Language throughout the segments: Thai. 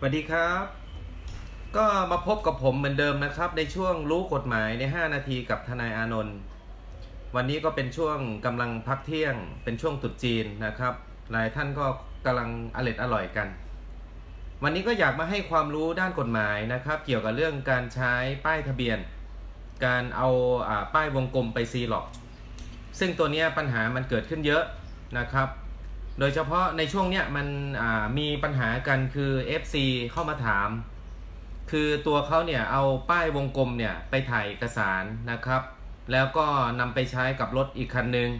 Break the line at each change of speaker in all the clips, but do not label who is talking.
สวัสดีครับ ก็มาพบกับผมเหมือนเดิมนะครับ ในช่วงรู้กฎหมายใน 5 นาทีกับทนายอานนท์วันนี้ก็เป็นช่วงกำลังพักเที่ยง เป็นช่วงตรุษจีนนะครับ หลายท่านก็กำลังอร่อยอร่อยกัน วันนี้ก็อยากมาให้ความรู้ด้านกฎหมายนะครับ เกี่ยวกับเรื่องการใช้ป้ายทะเบียน การเอาอาป้ายวงกลมไปซีหลอกซึ่งตัวนี้ปัญหามันเกิดขึ้นเยอะนะครับ โดยเฉพาะในช่วงเนี้ยมันมีปัญหากันคือ FC เข้ามาถาม คือตัวเขาเนี่ยเอาป้ายวงกลมเนี่ยไปถ่ายเอกสารนะครับ แล้วก็นำไปใช้กับรถอีกคันหนึ่ง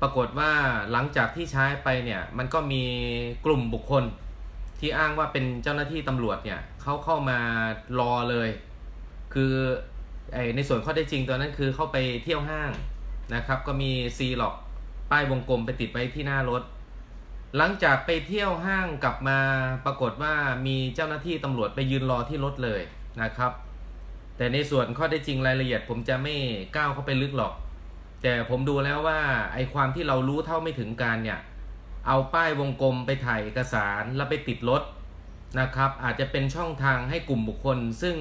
ปรากฏว่าหลังจากที่ใช้ไปเนี่ยมันก็มีกลุ่มบุคคล ที่อ้างว่าเป็นเจ้าหน้าที่ตำรวจเนี่ยเขาเข้ามารอเลย คือในส่วนข้อได้จริงตัวนั้นคือเข้าไปเที่ยวห้างนะครับ ก็มีซีล็อก ป้ายวงกลมไปติดไว้ที่หน้ารถ หลังจากไปเที่ยวห้างกลับมาปรากฏว่ามีเจ้าหน้าที่ตำรวจไปยืนรอที่รถเลยนะครับ แต่ในส่วนข้อได้จริงรายละเอียด ผมจะไม่ก้าวเข้าไปลึกหรอก แต่ผมดูแล้วว่าไอความที่เรารู้เท่าไม่ถึงการเนี่ย เอาป้ายวงกลมไปถ่ายเอกสารแล้วไปติดรถนะครับ อาจจะเป็นช่องทางให้กลุ่มบุคคลซึ่ง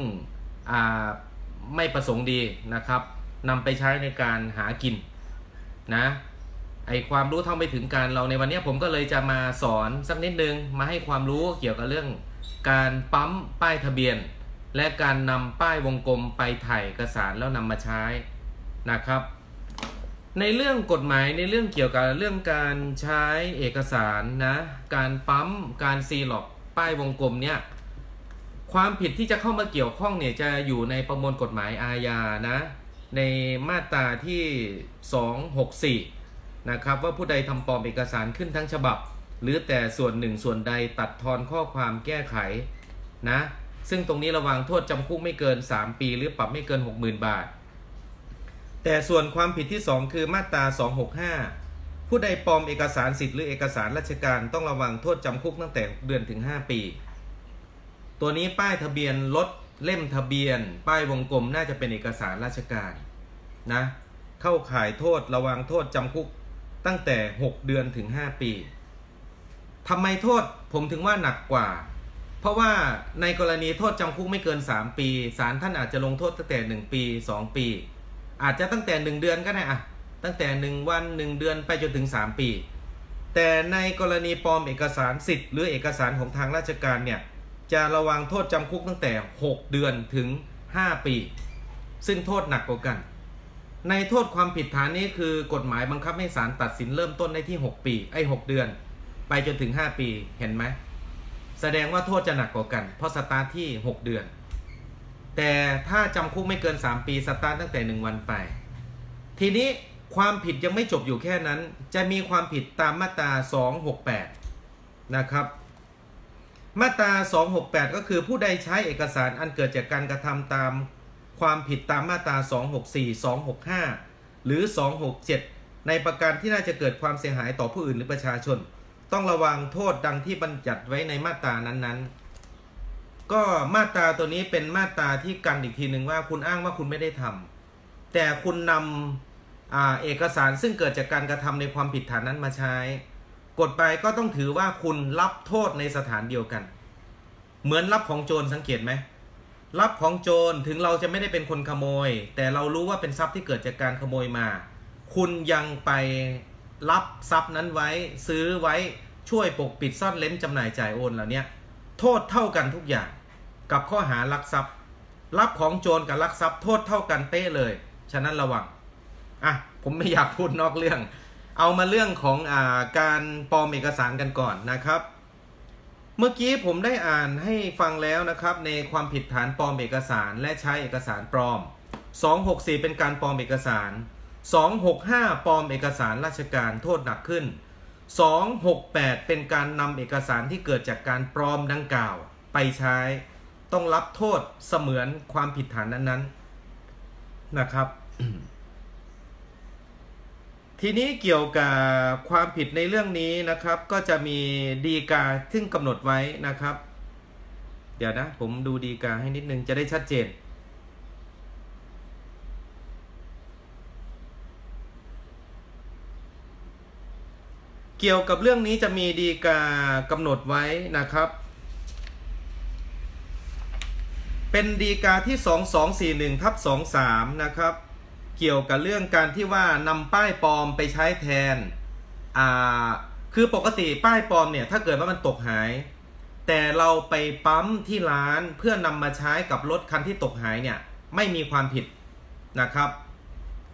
ไม่ประสงค์ดีนะครับนำไปใช้ในการหากินนะ ไอความรู้เท่าไม่ถึงการเราในวันนี้ผมก็เลยจะมาสอนสักนิดนึงมาให้ความรู้เกี่ยวกับเรื่อง การปั๊มป้ายทะเบียน และการนำป้ายวงกลมไปถ่ายเอกสารแล้วนำมาใช้นะครับ ในเรื่องกฎหมายในเรื่องเกี่ยวกับเรื่องการใช้เอกสารนะการปั๊มการซีล็อกป้ายวงกลมเนี่ยความผิดที่จะเข้ามาเกี่ยวข้องเนี่ยจะอยู่ในประมวลกฎหมายอาญานะในมาตราที่ 264 นะครับว่าผู้ใดทำปลอมเอกสารขึ้นทั้งฉบับ หรือแต่ส่วนหนึ่งส่วนใดตัดทอนข้อความแก้ไขนะซึ่งตรงนี้ระวังโทษจำคุกไม่เกิน 3 ปี หรือปรับไม่เกิน 60,000 บาท แต่ส่วนความผิดที่ 2 คือมาตรา 265 ผู้ใดปลอมเอกสารสิทธิ์หรือเอกสารราชการต้องระวังโทษจำคุกตั้งแต่เดือนถึง 5 ปี ตัวนี้ป้ายทะเบียนรถเล่มทะเบียน ป้ายวงกลมน่าจะเป็นเอกสารราชการนะเข้าข่ายโทษระวังโทษจำคุก ตั้งแต่ 6 เดือนถึง 5 ปีทำไมโทษผมถึงว่าหนักกว่า เพราะว่าในกรณีโทษจำคุกไม่เกิน 3 ปีศาลท่านอาจจะลงโทษตั้งแต่ 1 ปี 2 ปี อาจจะตั้งแต่ 1 เดือนก็ได้อะตั้งแต่ 1 วัน 1 เดือนไปจนถึง 3 ปี แต่ในกรณีปลอมเอกสารสิทธิ์หรือเอกสารของทางราชการเนี่ยจะระวังโทษจำคุกตั้งแต่ 6 เดือนถึง 5 ปี ซึ่งโทษหนักกว่ากัน ในโทษความผิดฐานนี้คือกฎหมายบังคับให้ศาลตัดสินเริ่มต้นได้ที่ 6 ปี ไอ้ 6 เดือน ไปจนถึง 5 ปีเห็นไหม แสดงว่าโทษจะหนักกว่ากัน เพราะสตาร์ทที่ 6 เดือน แต่ถ้าจำคุกไม่เกิน 3 ปีสตาร์ทตั้งแต่ 1 วันไป ทีนี้ความผิดยังไม่จบอยู่แค่นั้น จะมีความผิดตามมาตรา 268 นะครับ มาตรา 268 ก็คือผู้ใดใช้เอกสารอันเกิดจากการกระทำตาม ความผิดตามมาตรา 264 265 หรือ 267 ในประการที่น่าจะเกิดความเสียหายต่อผู้อื่นหรือประชาชน ต้องระวังโทษดังที่บัญญัติไว้ในมาตรานั้นๆ ก็มาตราตัวนี้เป็นมาตราที่กันอีกทีหนึ่งว่าคุณอ้างว่าคุณไม่ได้ทำแต่คุณนำเอกสารซึ่งเกิดจากการกระทำในความผิดฐานนั้นมาใช้ กฎไปก็ต้องถือว่าคุณรับโทษในสถานเดียวกัน เหมือนรับของโจรสังเกตไหม รับของโจรถึงเราจะไม่ได้เป็นคนขโมย แต่เรารู้ว่าเป็นทรัพย์ที่เกิดจากการขโมยมา คุณยังไปรับทรัพย์นั้นไว้ ซื้อไว้ช่วยปกปิดซ่อนเล้นจำหน่ายจ่ายโอนเหล่านี้โทษเท่ากันทุกอย่างกับข้อหารักทรัพย์ รับของโจรกับลักทรัพย์โทษเท่ากันเป๊ะเลย ฉะนั้นระวังอะผมไม่อยากพูดนอกเรื่อง เอามาเรื่องของอาการปลอมเอกสารกันก่อนนะครับ เมื่อกี้ผมได้อ่านให้ฟังแล้วนะครับ ในความผิดฐานปลอมเอกสาร และใช้เอกสารปลอม 264 เป็นการปลอมเอกสาร 265 ปลอมเอกสารราชการโทษหนักขึ้น 268 เป็นการนำเอกสารที่เกิดจากการปลอมดังกล่าว ไปใช้ต้องรับโทษเสมือนความผิดฐานนั้นๆนะครับ ทีนี้เกี่ยวกับความผิดในเรื่องนี้นะครับ ก็จะมีดีกาซึ่งกำหนดไว้นะครับ เดี๋ยวนะ ผมดูดีกาให้นิดนึงจะได้ชัดเจน เกี่ยวกับเรื่องนี้จะมีดีกากำหนดไว้นะครับ เป็นดีกาที่ 2241ทับ23 นะครับ เกี่ยวกับเรื่องการที่ว่านำป้ายปลอมไปใช้แทนอ่าคือปกติป้ายปลอมเนี่ยถ้าเกิดว่ามันตกหาย แต่เราไปปั๊มที่ร้านเพื่อนำมาใช้กับรถคันที่ตกหายเนี่ยไม่มีความผิดนะครับ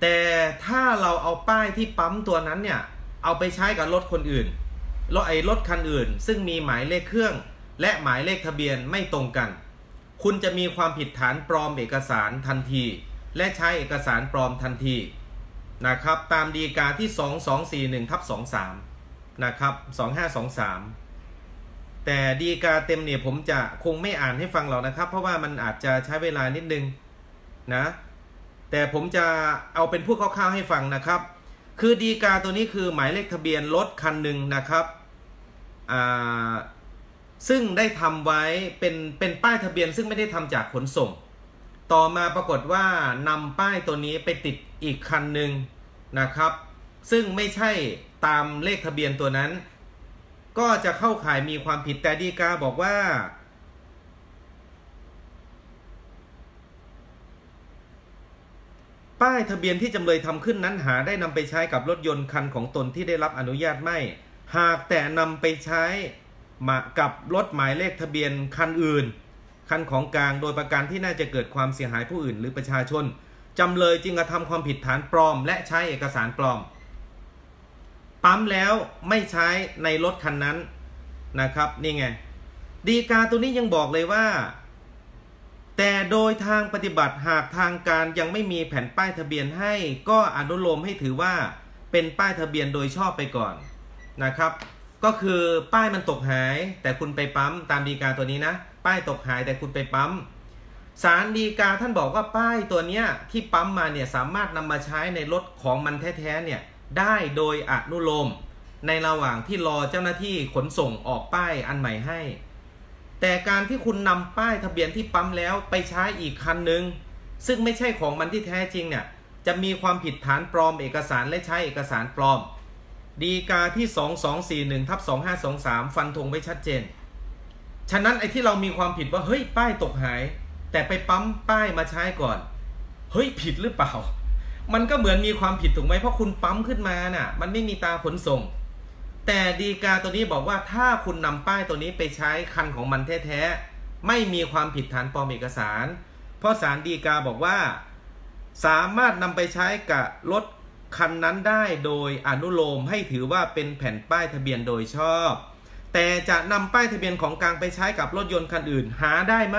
แต่ถ้าเราเอาป้ายที่ปั๊มตัวนั้นเนี่ยเอาไปใช้กับรถคนอื่นรถไอ้รถคันอื่น ซึ่งมีหมายเลขเครื่อง และหมายเลขทะเบียนไม่ตรงกัน คุณจะมีความผิดฐานปลอมเอกสารทันที และใช้เอกสารปลอมทันทีนะครับตามดีกาที่ 2241ทับ23นะครับ2523 แต่ดีกาเต็มเนี่ยผมจะคงไม่อ่านให้ฟังหรอกนะครับ เพราะว่ามันอาจจะใช้เวลานิดนึงนะแต่ผมจะเอาเป็นผู้คร่าวๆให้ฟังนะครับ คือดีกาตัวนี้คือหมายเลขทะเบียนรถคันหนึ่งนะครับซึ่งได้ทำไว้เป็นเป็นป้ายทะเบียนซึ่งไม่ได้ทำจากขนส่ง ต่อมาปรากฏว่านำป้ายตัวนี้ไปติดอีกคันหนึ่งนะครับ ซึ่งไม่ใช่ตามเลขทะเบียนตัวนั้น ก็จะเข้าข่ายมีความผิดแต่ดีกาบอกว่า ป้ายทะเบียนที่จำเลยทำขึ้นนั้นหาได้นำไปใช้กับรถยนต์คันของตนที่ได้รับอนุญาตไม่ หากแต่นำไปใช้มากับรถหมายเลขทะเบียนคันอื่น คันของกลางโดยประการที่น่าจะเกิดความเสียหายผู้อื่นหรือประชาชน จำเลยจึงกระทำความผิดฐานปลอม และใช้เอกสารปลอม ปั๊มแล้วไม่ใช้ในรถคันนั้นนะครับนี่ไงดีกาตัวนี้ยังบอกเลยว่า แต่โดยทางปฏิบัติหากทางการยังไม่มีแผ่นป้ายทะเบียนให้ ก็อนุโลมให้ถือว่าเป็นป้ายทะเบียนโดยชอบไปก่อนนะครับ ก็คือป้ายมันตกหาย แต่คุณไปปั๊มตามดีกาตัวนี้นะ ป้ายตกหายแต่คุณไปปั๊มสารดีกาท่านบอกว่าป้ายตัวเนี้ยที่ปั๊มมาเนี่ยสามารถนำมาใช้ในรถของมันแท้ๆเนี่ยได้โดยอนุโลม ในระหว่างที่รอเจ้าหน้าที่ขนส่งออกป้ายอันใหม่ให้ แต่การที่คุณนำป้ายทะเบียนที่ปั๊มแล้วไปใช้อีกคันหนึ่งซึ่งไม่ใช่ของมันที่แท้จริงเนี่ยจะมีความผิดฐานปลอมเอกสารและใช้เอกสารปลอม ดีกาที่ 2241ทับ2523 ฟันธงไว้ชัดเจน ฉะนั้นไอ้ที่เรามีความผิดว่าเฮ้ยป้ายตกหาย แต่ไปปั๊มป้ายมาใช้ก่อน เฮ้ยผิดหรือเปล่า มันก็เหมือนมีความผิดถูกไหมเพราะคุณปั๊มขึ้นมาน่ะ มันไม่มีตาขนส่ง แต่ดีกาตัวนี้บอกว่าถ้าคุณนำป้ายตัวนี้ไปใช้คันของมันแท้ๆไม่มีความผิดฐานปลอมเอกสาร เพราะสารดีกาบอกว่า สามารถนำไปใช้กับรถคันนั้นได้โดยอนุโลมให้ถือว่าเป็นแผ่นป้ายทะเบียนโดยชอบ แต่จะนำป้ายทะเบียนของกลางไปใช้กับรถยนต์คันอื่น หาได้ไหม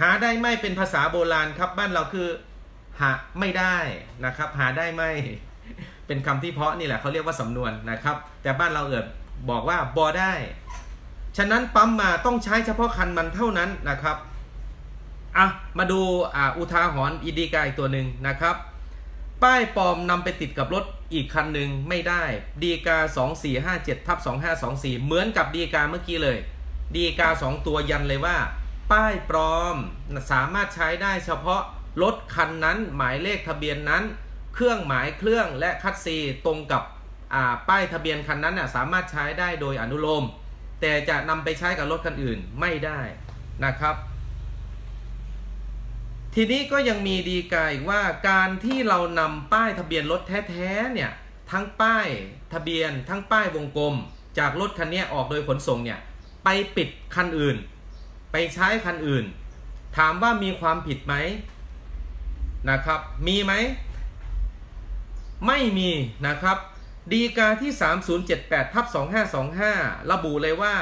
หาได้ไหมเป็นภาษาโบราณครับ บ้านเราคือหาไม่ได้นะครับ หาได้ไหมเป็นคำที่เพาะนี่แหละเขาเรียกว่าสำนวนนะครับ แต่บ้านเราเอิบบอกว่าบอได้ ฉะนั้นปั๊มมาต้องใช้เฉพาะคันมันเท่านั้นนะครับอะมาดูอ่าอุทาหรณ์อีดีกาอีกตัวหนึ่งนะครับ ป้ายปลอมนำไปติดกับรถ อีกคันหนึ่งไม่ได้ดีกา 2457ทับ2524 เหมือนกับดีกาเมื่อกี้เลยดีกา 2 ตัวยันเลยว่า ป้ายปลอมสามารถใช้ได้เฉพาะรถคันนั้นหมายเลขทะเบียนนั้น เครื่องหมายเครื่องและคัดซีตรงกับป้ายทะเบียนคันนั้นสามารถใช้ได้โดยอนุโลม แต่จะนำไปใช้กับรถคันอื่นไม่ได้นะครับ ทีนี้ก็ยังมีดีกาอีกว่าการที่เรานำป้ายทะเบียนรถแท้ๆเนี่ยทั้งป้ายทะเบียนทั้งป้ายวงกลม จากรถคันนี้ออกโดยขนส่งเนี่ยไปปิดคันอื่น ไปใช้คันอื่น ถามว่ามีความผิดไหมนะครับ มีไหม ไม่มีนะครับ ดีกาที่ 3078ทับ2525 ระบุเลยว่า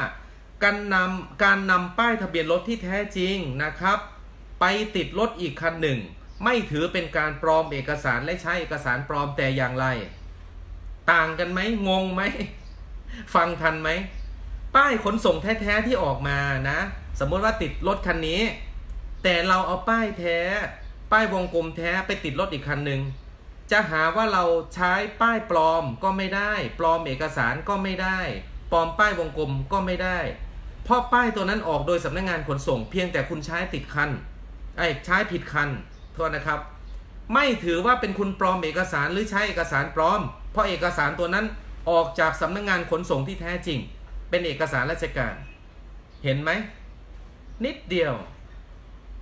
การนำการนำป้ายทะเบียนรถที่แท้จริงนะครับ ไปติดรถอีกคันหนึ่ง ไม่ถือเป็นการปลอมเอกสารและใช้เอกสารปลอมแต่อย่างไร ต่างกันไหมงงไหมฟังทันไหม ป้ายขนส่งแท้ๆที่ออกมานะ สมมติว่าติดรถคันนี้ แต่เราเอาป้ายแท้ ป้ายวงกลมแท้ไปติดรถอีกคันหนึ่งจะหาว่าเราใช้ป้ายปลอมก็ไม่ได้ ปลอมเอกสารก็ไม่ได้ ปลอมป้ายวงกลมก็ไม่ได้ เพราะป้ายตัวนั้นออกโดยสำนักงงานขนส่งเพียงแต่คุณใช้ติดคัน ไอ้ใช้ผิดคันโทษนะครับ ไม่ถือว่าเป็นคุณปลอมเอกสารหรือใช้เอกสารปลอม เพราะเอกสารตัวนั้นออกจากสำนักงงานขนส่งที่แท้จริง เป็นเอกสารราชการ เห็นไหม นิดเดียว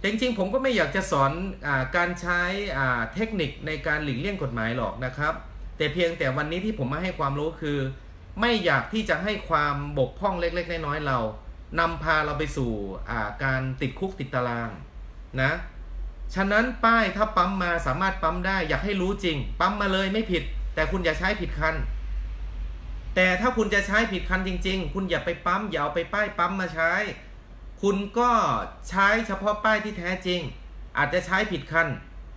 จริงๆ ผมก็ไม่อยากจะสอนอการใช้เทคนิคในการหลีกเลี่ยงกฎหมายหรอกนะครับ แต่เพียงแต่วันนี้ที่ผมมาให้ความรู้คือ ไม่อยากที่จะให้ความบกพร่องเล็ก ๆ น้อยๆเรานำพาเราไปสู่การติดคุกติดตาราง นะ ฉะนั้นป้ายถ้าปั๊มมาสามารถปั๊มได้ อยากให้รู้จริง ปั๊มมาเลยไม่ผิด แต่คุณอย่าใช้ผิดคัน แต่ถ้าคุณจะใช้ผิดคันจริง ๆ คุณอย่าไปปั๊มอย่าเอาไปป้ายปั๊มมาใช้ คุณก็ใช้เฉพาะป้ายที่แท้จริง อาจจะใช้ผิดคัน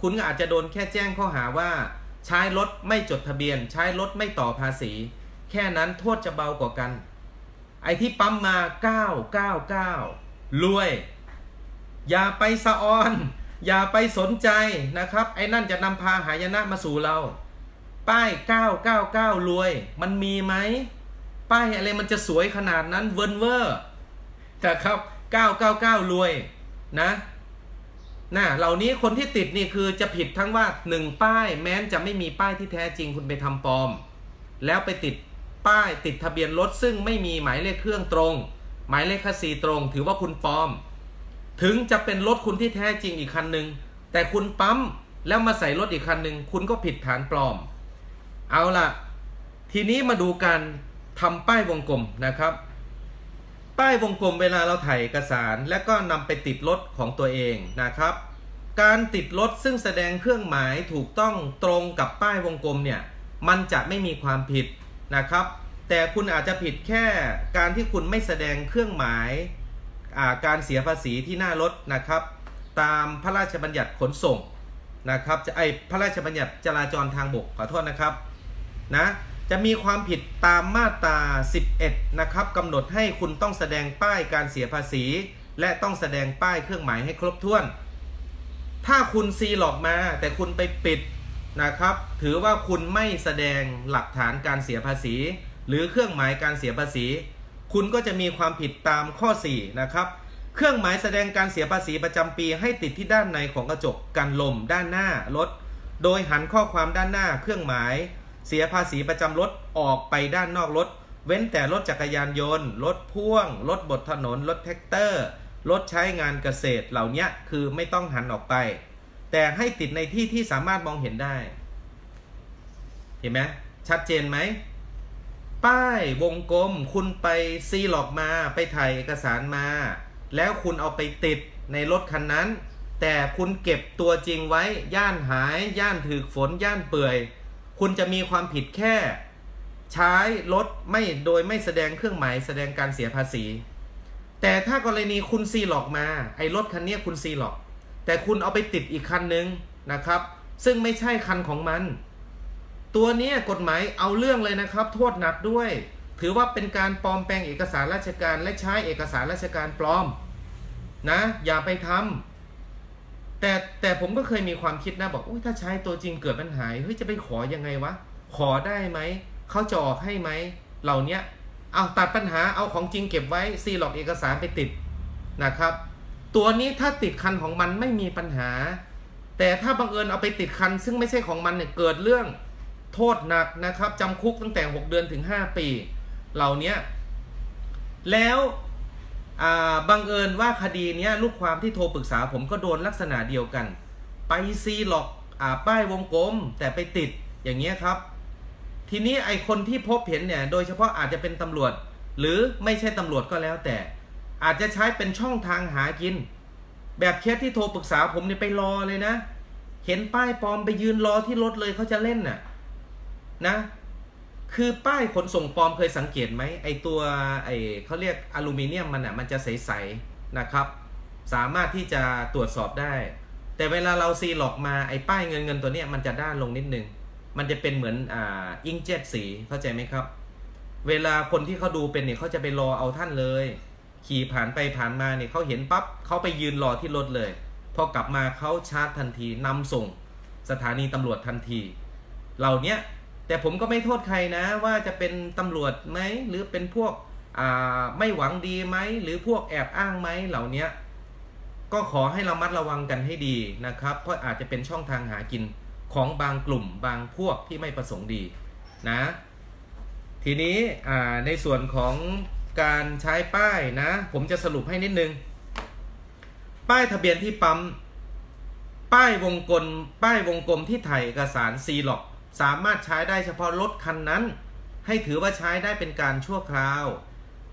คุณก็อาจจะโดนแค่แจ้งข้อหาว่า ใช้รถไม่จดทะเบียน ใช้รถไม่ต่อภาษี แค่นั้นโทษจะเบากว่ากัน ไอ้ที่ปั๊มมา 999รวย อย่าไปสะออน อย่าไปสนใจนะครับ ไอ้นั่นจะนำพาหายนะมาสู่เรา ป้าย 999 รวย มันมีไหม ป้ายอะไรมันจะสวยขนาดนั้นเวิร์นเวอร์แต่ครับ 999 รวยนะนะเหล่านี้คนที่ติดนี่คือจะผิดทั้งว่าหนึ่งป้ายแม้นจะไม่มีป้ายที่แท้จริงคุณไปทำปลอม แล้วไปติดป้ายติดทะเบียนรถซึ่งไม่มีหมายเลขเครื่องตรง หมายเลขคัสซีตรง ถือว่าคุณปลอม ถึงจะเป็นรถคุณที่แท้จริงอีกคันหนึ่งแต่คุณปั๊มแล้วมาใส่รถอีกคันหนึ่งคุณก็ผิดฐานปลอม เอาล่ะ ทีนี้มาดูการทำป้ายวงกลมนะครับป้ายวงกลมเวลาเราถ่ายเอกสาร และก็นำไปติดรถของตัวเองนะครับ การติดรถซึ่งแสดงเครื่องหมายถูกต้องตรงกับป้ายวงกลมเนี่ยมันจะไม่มีความผิดนะครับ แต่คุณอาจจะผิดแค่การที่คุณไม่แสดงเครื่องหมาย การเสียภาษีที่หน้ารถนะครับ ตามพระราชบัญญัติขนส่งนะครับจะไอพระราชบัญญัติจราจรทางบกขอโทษนะครับนะจะมีความผิดตามมาตรา 11 นะครับกำหนดให้คุณต้องแสดงป้ายการเสียภาษี และต้องแสดงป้ายเครื่องหมายให้ครบถ้วน ถ้าคุณซีหลอกมาแต่คุณไปปิดนะครับ ถือว่าคุณไม่แสดงหลักฐานการเสียภาษี หรือเครื่องหมายการเสียภาษี คุณก็จะมีความผิดตามข้อ 4 นะครับ เครื่องหมายแสดงการเสียภาษีประจำปีให้ติดที่ด้านในของกระจกกันลมด้านหน้ารถ โดยหันข้อความด้านหน้า เครื่องหมายเสียภาษีประจำรถออกไปด้านนอกรถ เว้นแต่รถจักรยานยนต์ รถพ่วง รถบดถนน รถแท็กเตอร์ รถใช้งานเกษตรเหล่านี้คือไม่ต้องหันออกไป แต่ให้ติดในที่ที่สามารถมองเห็นได้ เห็นไหมชัดเจนไหม ป้ายวงกลมคุณไปซีหลอกมาไปถ่ายเอกสารมา แล้วคุณเอาไปติดในรถคันนั้น แต่คุณเก็บตัวจริงไว้ย่านหายย่านถือฝนย่านเปื่อย คุณจะมีความผิดแค่ ใช้รถไม่โดยไม่แสดงเครื่องหมายแสดงการเสียภาษี แต่ถ้ากรณีคุณซีหลอกมาไอ้รถคันนี้คุณซีหลอก แต่คุณเอาไปติดอีกคันนึงนะครับ ซึ่งไม่ใช่คันของมัน ตัวนี้กฎหมายเอาเรื่องเลยนะครับ โทษหนักด้วย ถือว่าเป็นการปลอมแปลงเอกสารราชการและใช้เอกสารราชการปลอมนะอย่าไปทำแต่แต่ผมก็เคยมีความคิดนะบอกถ้าใช้ตัวจริงเกิดปัญหาเฮ้ยจะไปขอยังไงวะ ขอได้ไหมเขาจะออกให้ไหมเหล่านี้เอาตัดปัญหาเอาของจริงเก็บไว้ซีหลอกเอกสารไปติดนะครับ ตัวนี้ถ้าติดคันของมันไม่มีปัญหา แต่ถ้าบังเอิญเอาไปติดคัน ซึ่งไม่ใช่ของมันเนี่ยเกิดเรื่อง โทษหนักนะครับจำคุกตั้งแต่ 6 เดือนถึง 5 ปี เหล่านี้แล้วบังเอิญว่าคดีนี้ลูกความที่โทรปรึกษาผมก็โดนลักษณะเดียวกัน ไปซีหลอกอป้ายวงกลม แต่ไปติดอย่างเงี้ยครับ ทีนี้ไอคนที่พบเห็นเนี่ยโดยเฉพาะอาจจะเป็นตำรวจ หรือไม่ใช่ตำรวจก็แล้วแต่ อาจจะใช้เป็นช่องทางหากิน แบบเคสที่โทรปรึกษาผมเนี่ยไปรอเลยนะ เห็นป้ายปลอมไปยืนรอที่รถเลยเขาจะเล่นน่ะ นะ คือป้ายขนส่งปลอมเคยสังเกตไหมไอตัวไอเขาเรียกอลูมิเนียมมันอะมันจะใสๆนะครับ สามารถที่จะตรวจสอบได้ แต่เวลาเราซีหลอกมาไอป้ายเงินเงินตัวเนี้ยมันจะด้านลงนิดนึง มันจะเป็นเหมือนอ่าอิงเจ็ตสีเข้าใจไหมครับ เวลาคนที่เขาดูเป็นเนี่ยเขาจะไปรอเอาท่านเลย ขี่ผ่านไปผ่านมาเนี่ยเขาเห็นปั๊บเขาไปยืนรอที่รถเลยพอกลับมาเขาชาร์จทันทีนำส่งสถานีตำรวจทันที เหล่านี้ แต่ผมก็ไม่โทษใครนะว่าจะเป็นตำรวจไหมหรือเป็นพวกไม่หวังดีไหมหรือพวกแอบอ้างไหมเหล่านี้ก็ขอให้เรามัดระวังกันให้ดีนะครับ เพราะอาจจะเป็นช่องทางหากินของบางกลุ่มบางพวกที่ไม่ประสงค์ดีนะ ทีนี้ในส่วนของการใช้ป้ายนะ ผมจะสรุปให้นิดนึง ป้ายทะเบียนที่ปั๊ม ป้ายวงกลมป้ายวงกลมที่ถ่ายเอกสารซีล็อก สามารถใช้ได้เฉพาะรถคันนั้น ให้ถือว่าใช้ได้เป็นการชั่วคราว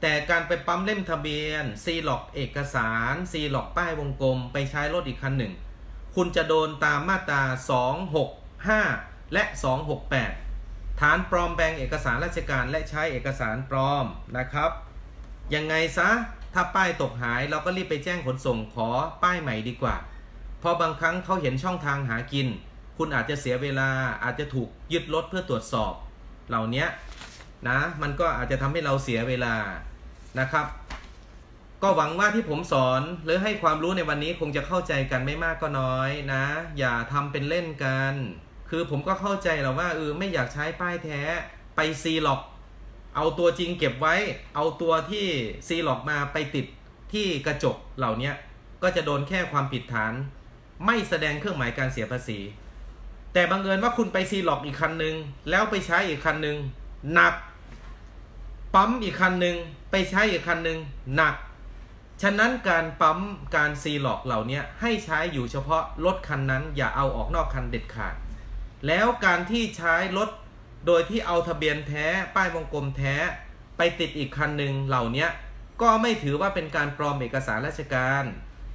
แต่การไปปั๊มเล่มทะเบียนซีล็อกเอกสารซีล็อกป้ายวงกลม ไปใช้รถอีกคันหนึ่ง คุณจะโดนตามมาตรา 265 และ 268 ฐานปลอมแปลงเอกสารราชการและใช้เอกสารปลอมนะครับ ยังไงซะถ้าป้ายตกหายเราก็รีบไปแจ้งขนส่งขอป้ายใหม่ดีกว่า เพราะบางครั้งเขาเห็นช่องทางหากิน คุณอาจจะเสียเวลาอาจจะถูกยึดรถเพื่อตรวจสอบ เหล่านี้นะมันก็อาจจะทำให้เราเสียเวลานะครับ ก็หวังว่าที่ผมสอนหรือให้ความรู้ในวันนี้คงจะเข้าใจกันไม่มากก็น้อยนะ อย่าทำเป็นเล่นกัน คือผมก็เข้าใจและว่าเออไม่อยากใช้ป้ายแท้ไปซีล็อกเอาตัวจริงเก็บไว้ เอาตัวที่ซีล็อกมาไปติดที่กระจกเหล่านี้ก็จะโดนแค่ความผิดฐาน ไม่แสดงเครื่องหมายการเสียภาษี แต่บังเอิญว่าคุณไปซีลอกอีกคันหนึ่งแล้วไปใช้อีกคันหนึ่งหนัก ปั๊มอีกคันหนึ่งไปใช้อีกคันหนึ่งหนัก ฉะนั้นการปั๊มการซีลอกเหล่านี้ให้ใช้อยู่เฉพาะรถคันนั้น อย่าเอาออกนอกคันเด็ดขาด แล้วการที่ใช้รถโดยที่เอาทะเบียนแท้ป้ายวงกลมแท้ไปติดอีกคันหนึ่งเหล่านี้ก็ไม่ถือว่าเป็นการปลอมเอกสารราชการ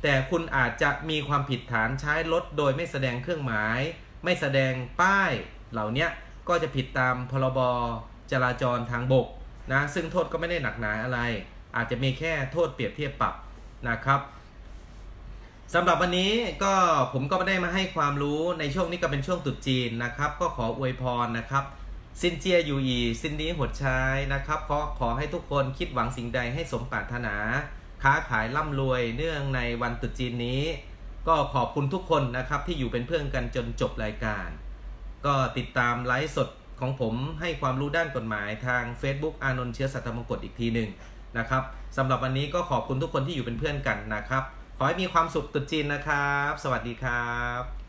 แต่คุณอาจจะมีความผิดฐานใช้รถโดยไม่แสดงเครื่องหมาย ไม่แสดงป้ายเหล่านี้ก็จะผิดตามพรบจราจรทางบกนะซึ่งโทษก็ไม่ได้หนักหนาอะไร อาจจะมีแค่โทษเปรียบเทียบปรับนะครับสำหรับวันนี้ก็ผมก็ไม่ได้มาให้ความรู้ในช่วงนี้ก็เป็นช่วงตรุษจีนนะครับ ก็ขออวยพรนะครับซินเจียยู่อีซินนี้หดชายนะครับขอขอให้ทุกคนคิดหวังสิ่งใดให้สมปรารถนา ค้าขายร่ำรวยเนื่องในวันตรุษจีนนี้ ก็ขอบคุณทุกคนนะครับที่อยู่เป็นเพื่อนกันจนจบรายการ ก็ติดตามไลฟ์สดของผมให้ความรู้ด้านกฎหมายทาง Facebook อานนท์เชื้อสัตว์มงกฎอีกทีหนึ่งนะครับสำหรับวันนี้ก็ขอบคุณทุกคนที่อยู่เป็นเพื่อนกันนะครับ ขอให้มีความสุขตรุษจีนนะครับ สวัสดีครับ